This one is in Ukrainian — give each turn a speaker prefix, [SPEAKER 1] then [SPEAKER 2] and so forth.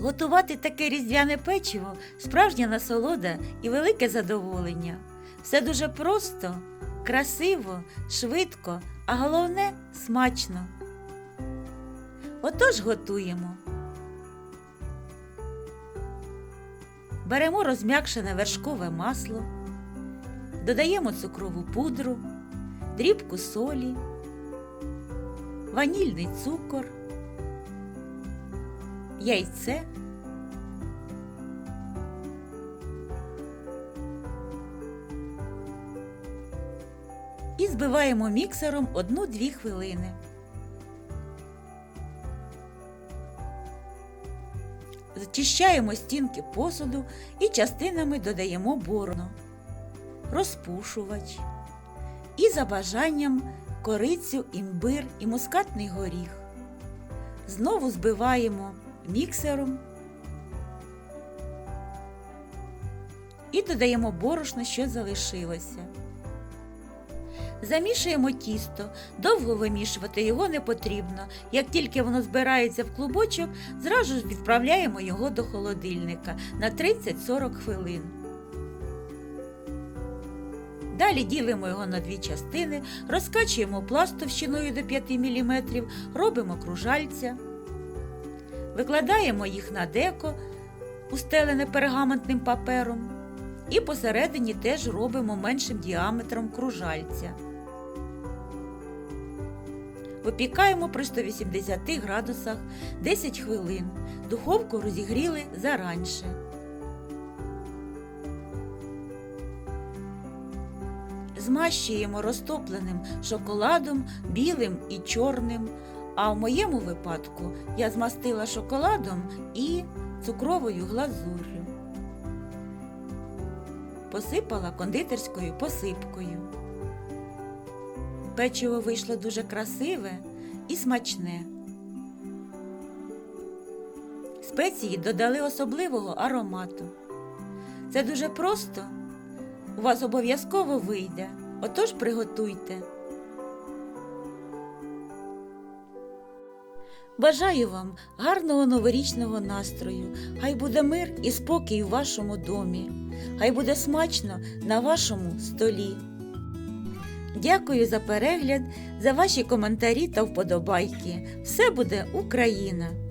[SPEAKER 1] Готувати таке різдвяне печиво справжня насолода і велике задоволення. Все дуже просто, красиво, швидко, а головне смачно. Отож готуємо. Беремо розм'якшене вершкове масло, додаємо цукрову пудру, дрібку солі, ванільний цукор, яйце. І збиваємо міксером 1-2 хвилини. Зачищаємо стінки посуду і частинами додаємо борошно, розпушувач і за бажанням корицю, імбир і мускатний горіх. Знову збиваємо міксером і додаємо борошно, що залишилося. Замішуємо тісто, довго вимішувати його не потрібно. Як тільки воно збирається в клубочок, зразу ж відправляємо його до холодильника на 30-40 хвилин. Далі ділимо його на дві частини, розкачуємо пласт товщиною до 5 мм, робимо кружальця, викладаємо їх на деко, устелене пергаментним папером, і посередині теж робимо меншим діаметром кружальця. Випікаємо при 180 градусах 10 хвилин. Духовку розігріли заранше. Змащуємо розтопленим шоколадом білим і чорним. А в моєму випадку я змастила шоколадом і цукровою глазур'ю. Посипала кондитерською посипкою. Печиво вийшло дуже красиве і смачне. Спеції додали особливого аромату. Це дуже просто. У вас обов'язково вийде. Отож приготуйте. Бажаю вам гарного новорічного настрою. Хай буде мир і спокій у вашому домі. Хай буде смачно на вашому столі. Дякую за перегляд, за ваші коментарі та вподобайки. Все буде Україна!